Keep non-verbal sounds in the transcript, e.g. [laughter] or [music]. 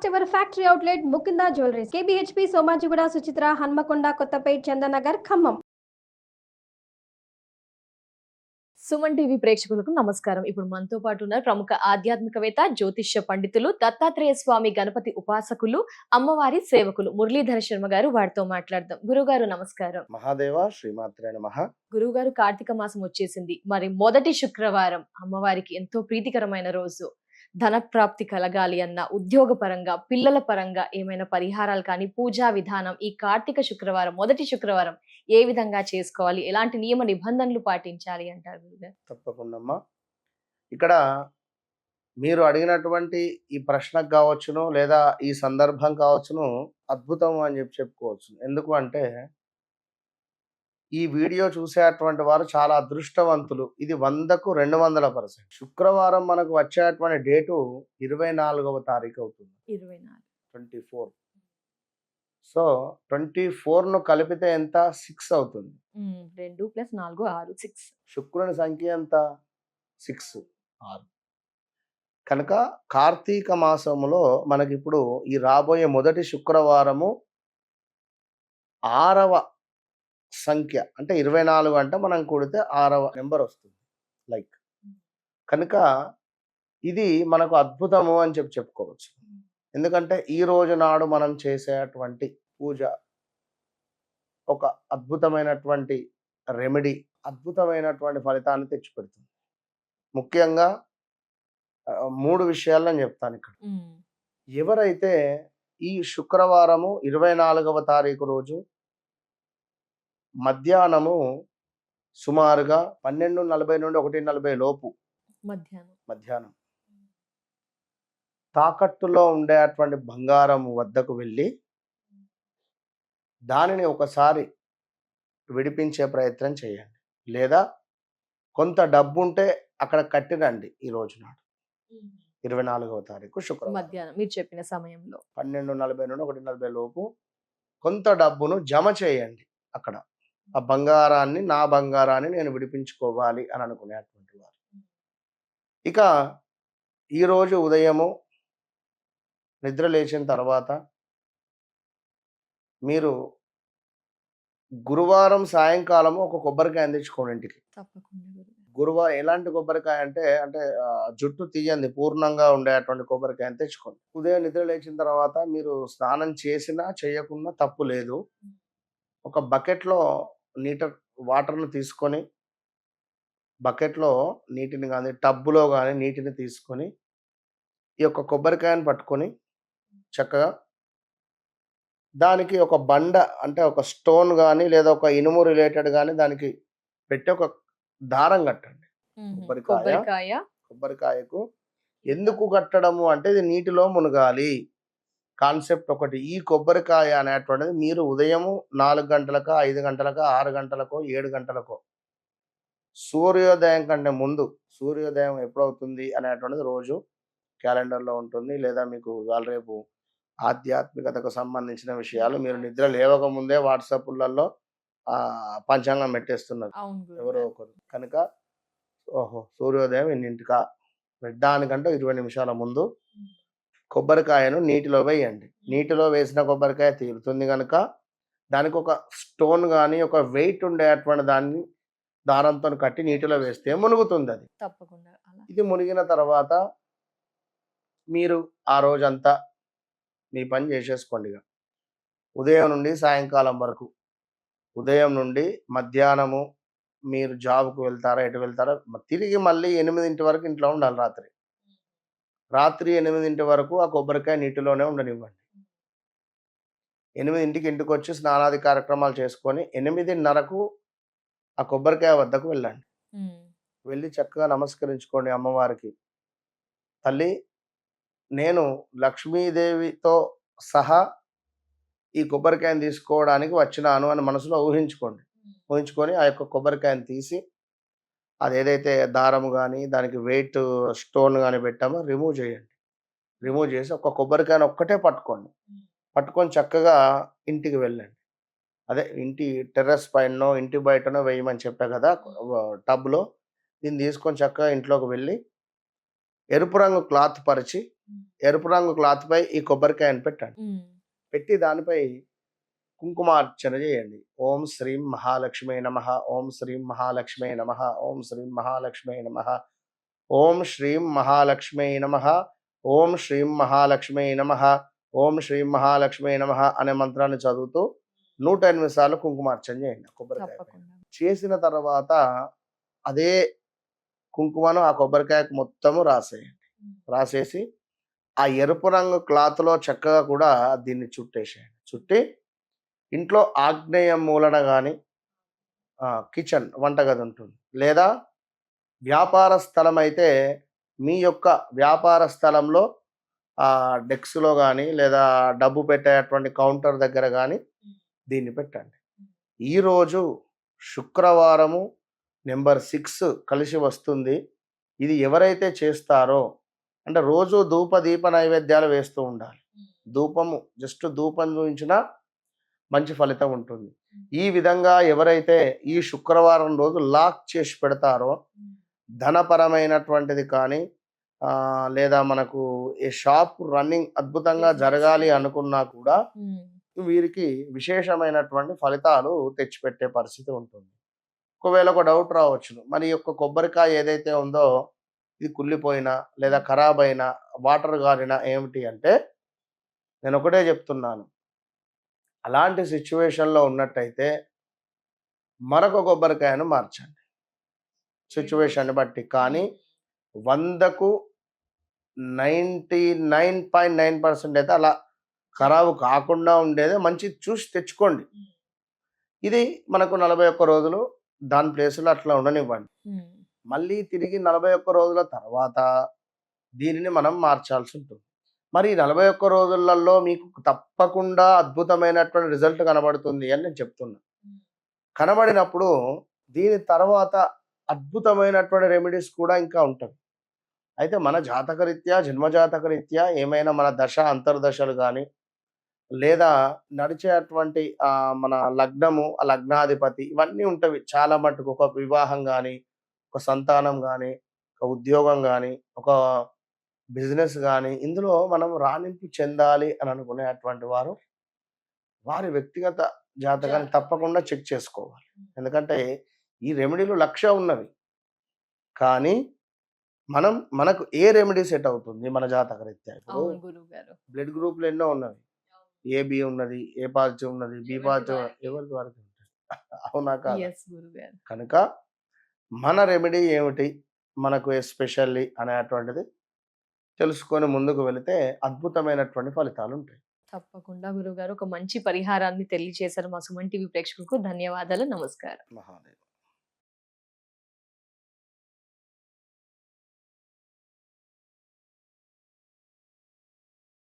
First ever factory outlet Mukunda jewelleries. KBHP Somajiguda Suchitra Hanamkonda Kothapet Chandanagar Khammam. Suman TV ప్రేక్షకులకు నమస్కారం. ఇప్పుడు మనతో పాటు ఉన్నారు ప్రముఖ ఆధ్యాత్మికవేత్త జ్యోతిష్య పండితులు దత్తాత్రేయ స్వామి గణపతి ఉపాసకులు అమ్మవారి సేవకులు మురళీధర శర్మ గారు వారితో మాట్లాడదాం. గురుగారు నమస్కారం. మహాదేవ శ్రీమాత్రే నమ. గురుగారు కార్తీక మాసం వచ్చేసింది. మరి మొదటి శుక్రవారం అమ్మవారికి ఎంతో ప్రీతికరమైన రోజు. ధన ప్రాప్తి కలగాలి అన్న ఉద్యోగ పరంగా పిల్లల పరంగా ఏమైనా పరిహారాలు కానీ పూజా విధానం ఈ కార్తీక శుక్రవారం మొదటి శుక్రవారం ఏ విధంగా చేసుకోవాలి? ఎలాంటి నియమ నిబంధనలు పాటించాలి అంటారు తప్పకుండా ఇక్కడ మీరు అడిగినటువంటి ఈ ప్రశ్నకు కావచ్చును లేదా ఈ సందర్భం కావచ్చును అద్భుతం అని చెప్పి చెప్పుకోవచ్చు. ఎందుకు అంటే ఈ వీడియో చూసేటువంటి వారు చాలా అదృష్టవంతులు. ఇది వందకు రెండు వందల పర్సెంట్. శుక్రవారం మనకు వచ్చేటువంటి డేటు ఇరవై నాలుగవ తారీఖు అవుతుంది. ఇరవై ట్వంటీ ఫోర్. సో ట్వంటీ ను కలిపితే ఎంత? సిక్స్ అవుతుంది. రెండు ప్లస్ నాలుగు ఆరు సిక్స్. శుక్రుని సంఖ్య ఎంత? సిక్స్ ఆరు. కనుక కార్తీక మాసములో మనకి ఇప్పుడు ఈ రాబోయే మొదటి శుక్రవారము ఆరవ సంఖ్య. అంటే ఇరవై నాలుగు అంటే మనం కూడితే ఆరవ నెంబర్ వస్తుంది. లైక్ కనుక ఇది మనకు అద్భుతము అని చెప్పి చెప్పుకోవచ్చు. ఎందుకంటే ఈ రోజు నాడు మనం చేసేటువంటి పూజ ఒక అద్భుతమైనటువంటి రెమెడీ అద్భుతమైనటువంటి ఫలితాన్ని తెచ్చిపెడుతుంది. ముఖ్యంగా మూడు విషయాలు నేను చెప్తాను ఇక్కడ. ఎవరైతే ఈ శుక్రవారము ఇరవై నాలుగవ తారీఖు రోజు మధ్యాహ్నము సుమారుగా పన్నెండు నలభై నుండి ఒకటి నలభై లోపు. మధ్యాహ్నం మధ్యాహ్నం తాకట్టులో ఉండేటువంటి బంగారం వద్దకు వెళ్ళి దానిని ఒకసారి విడిపించే ప్రయత్నం చేయండి. లేదా కొంత డబ్బు ఉంటే అక్కడ కట్టిరండి ఈ రోజు నాడు. ఇరవై నాలుగవ తారీఖు శుక్రవారం. మధ్యాహ్నం మీరు చెప్పిన సమయంలో. పన్నెండు నలభై నుండి ఒకటి నలభై లోపు కొంత డబ్బును జమ చేయండి అక్కడ. ఆ బంగారాన్ని నా బంగారాన్ని నేను విడిపించుకోవాలి అని అనుకునేటువంటి వారు. ఇక ఈరోజు ఉదయము నిద్ర లేచిన తర్వాత మీరు గురువారం సాయంకాలము ఒక కొబ్బరికాయ తెచ్చుకోండి ఇంటికి. గురువారం ఎలాంటి కొబ్బరికాయ అంటే అంటే జుట్టు తీయంది పూర్ణంగా ఉండేటువంటి కొబ్బరికాయని తెచ్చుకోండి. ఉదయం నిద్ర లేచిన తర్వాత మీరు స్నానం చేసినా చేయకున్నా తప్పు లేదు. ఒక బకెట్లో నీటర్ వాటర్ను తీసుకొని బకెట్లో నీటిని కానీ టబ్బులో కానీ నీటిని తీసుకొని ఈ యొక్క కొబ్బరికాయను పట్టుకొని చక్కగా దానికి ఒక బండ అంటే ఒక స్టోన్ కానీ లేదా ఒక ఇనుము రిలేటెడ్ కానీ దానికి పెట్టి ఒక దారం కట్టండి? కొబ్బరికాయ. కొబ్బరికాయకు ఎందుకు కట్టడము అంటే ఇది నీటిలో మునగాలి. కాన్సెప్ట్ ఒకటి ఈ కొబ్బరికాయ అనేటువంటిది మీరు ఉదయము నాలుగు గంటలకో ఐదు గంటలకో ఆరు గంటలకో ఏడు గంటలకో. సూర్యోదయం కంటే ముందు సూర్యోదయం ఎప్పుడవుతుంది అనేటువంటిది రోజు క్యాలెండర్లో ఉంటుంది. లేదా మీకు ఇవాళ రేపు ఆధ్యాత్మికతకు సంబంధించిన విషయాలు మీరు నిద్ర లేవక ముందే వాట్సాప్లలో పంచాంగం పెట్టేస్తున్నారు. ఎవరో. ఒకరు. కనుక ఓహో సూర్యోదయం ఎన్నింటికా? దానికంటే ఇరవై నిమిషాల ముందు కొబ్బరికాయను నీటిలో వేయండి. నీటిలో వేసిన కొబ్బరికాయ తీరుతుంది కనుక దానికి ఒక స్టోన్ కానీ ఒక వెయిట్ ఉండేటువంటి దాన్ని దారంతో కట్టి నీటిలో వేస్తే మునుగుతుంది అది తప్పకుండా ఇది మునిగిన తర్వాత మీరు ఆ రోజంతా మీ పని చేసేసుకోండి ఇక. ఉదయం నుండి సాయంకాలం వరకు. ఉదయం నుండి మధ్యాహ్నము మీరు జాబ్కు వెళ్తారా ఎటు వెళ్తారా తిరిగి మళ్ళీ ఎనిమిదింటి వరకు ఇంట్లో ఉండాలి రాత్రి. రాత్రి ఎనిమిదింటి వరకు ఆ కొబ్బరికాయ నీటిలోనే ఉండనివ్వండి. ఎనిమిదింటికి ఇంటికి వచ్చి స్నానాది కార్యక్రమాలు చేసుకొని ఎనిమిదిన్నరకు ఆ కొబ్బరికాయ వద్దకు వెళ్ళండి. వెళ్ళి చక్కగా నమస్కరించుకోండి అమ్మవారికి. తల్లి నేను లక్ష్మీదేవితో సహా ఈ కొబ్బరికాయను తీసుకోవడానికి వచ్చినాను అని మనసులో ఊహించుకోండి. ఊహించుకొని ఆ యొక్క కొబ్బరికాయను తీసి అది ఏదైతే దారం కానీ దానికి వెయిట్ స్టోన్ కానీ పెట్టామో రిమూవ్ చేయండి. రిమూవ్ చేసి ఒక కొబ్బరికాయను ఒక్కటే పట్టుకోండి. పట్టుకొని చక్కగా ఇంటికి వెళ్ళండి. అదే ఇంటి టెర్రస్ పైనో ఇంటి బయటనో వేయమని చెప్పా కదా టబ్లో. దీన్ని తీసుకొని చక్కగా ఇంట్లోకి వెళ్ళి ఎరుపు రంగు క్లాత్ పరిచి ఎరుపు రంగు క్లాత్ పై ఈ కొబ్బరికాయను పెట్టండి. పెట్టి దానిపై కుంకుమార్చన చేయండి ఓం శ్రీం మహాలక్ష్మే నమ. ఓం శ్రీం మహాలక్ష్మే నమ. ఓం శ్రీం మహాలక్ష్మే నమ. ఓం శ్రీం మహాలక్ష్మే నమ. ఓం శ్రీం మహాలక్ష్మే నమ. ఓం శ్రీం మహాలక్ష్మే నమ అనే మంత్రాన్ని చదువుతూ నూట ఎనిమిది సార్లు కుంకుమార్చన చేయండి. కొబ్బరికాయ చేసిన తర్వాత అదే కుంకుమను ఆ కొబ్బరికాయకు మొత్తము రాసేయండి. రాసేసి ఆ ఎరుపు రంగు క్లాత్లో చక్కగా కూడా దీన్ని చుట్టేసేయండి. చుట్టి ఇంట్లో ఆగ్నేయ మూలన కానీ కిచెన్ వంటగది ఉంటుంది. లేదా వ్యాపార స్థలం అయితే మీ యొక్క వ్యాపార స్థలంలో డెక్స్లో కానీ లేదా డబ్బు పెట్టేటువంటి కౌంటర్ దగ్గర కానీ దీన్ని పెట్టండి. ఈరోజు శుక్రవారము నెంబర్ సిక్స్ కలిసి వస్తుంది. ఇది ఎవరైతే చేస్తారో అంటే రోజు ధూప దీప నైవేద్యాలు వేస్తూ ఉండాలి. ధూపము జస్ట్ ధూపం చూపించినా మంచి ఫలితం ఉంటుంది. ఈ విధంగా ఎవరైతే ఈ శుక్రవారం రోజు లాక్ చేసి పెడతారో ధనపరమైనటువంటిది కానీ లేదా మనకు ఈ షాప్ రన్నింగ్ అద్భుతంగా జరగాలి అనుకున్నా కూడా. వీరికి విశేషమైనటువంటి ఫలితాలు తెచ్చిపెట్టే పరిస్థితి ఉంటుంది. ఒకవేళ ఒక డౌట్ రావచ్చును మరి యొక్క కొబ్బరికాయ ఏదైతే ఉందో ఇది కుళ్ళిపోయినా లేదా ఖరాబ్ అయినా వాటర్ గారినా ఏమిటి అంటే నేను ఒకటే చెప్తున్నాను. అలాంటి సిచ్యువేషన్లో ఉన్నట్టయితే మరొక కొబ్బరికాయను మార్చండి. సిచ్యువేషన్ బట్టి. కానీ వందకు ninety nine point nine percent అయితే అలా ఖరాబు కాకుండా ఉండేదే మంచి చూసి తెచ్చుకోండి. ఇది మనకు నలభై ఒక్క రోజులు దాని ప్లేస్లో అట్లా ఉండనివ్వండి. మళ్ళీ తిరిగి నలభై ఒక్క రోజుల తర్వాత దీనిని మనం మార్చాల్సి ఉంటుంది. మరి నలభై ఒక్క రోజులలో మీకు తప్పకుండా అద్భుతమైనటువంటి రిజల్ట్ కనబడుతుంది అని నేను చెప్తున్నా. కనబడినప్పుడు దీని తర్వాత అద్భుతమైనటువంటి రెమెడీస్ కూడా ఇంకా ఉంటాయి. అయితే మన జాతకరీత్యా జన్మజాతకరీత్యా ఏమైనా మన దశ అంతర్దశలు కానీ లేదా నడిచేటువంటి అటువంటి మన లగ్నము ఆ లగ్నాధిపతి ఇవన్నీ ఉంటవి చాలా మటుకు ఒక వివాహం కానీ ఒక సంతానం కానీ ఒక ఉద్యోగం కానీ ఒక బిజినెస్ కానీ ఇందులో మనం రాణింపు చెందాలి అని అనుకునేటువంటి వారు వారి వ్యక్తిగత జాతకాన్ని తప్పకుండా చెక్ చేసుకోవాలి. ఎందుకంటే ఈ రెమెడీలు లక్ష ఉన్నవి. కానీ మనం మనకు ఏ రెమెడీ సెట్ అవుతుంది మన జాతక రీత్యా? ఇప్పుడు బ్లడ్ గ్రూప్లు ఎన్నో ఉన్నవి. ఏ బి ఉన్నది ఏ పాజిటివ్ ఉన్నది బి పాజిటివ్ ఎవరికి వారికి ఉంటుంది [laughs] అవునా కాదు? కనుక మన రెమెడీ ఏమిటి? మనకు ఎస్పెషల్లీ అనేటువంటిది తెలుసుకొని ముందుకు వెళితే అద్భుతమైనటువంటి ఫలితాలు ఉంటాయి తప్పకుండా గురువు గారు ఒక మంచి పరిహారాన్ని తెలియజేశారు మా సుమన్ టీవీ ప్రేక్షకులకు. ధన్యవాదాలు. నమస్కారం. మహాదేవ్.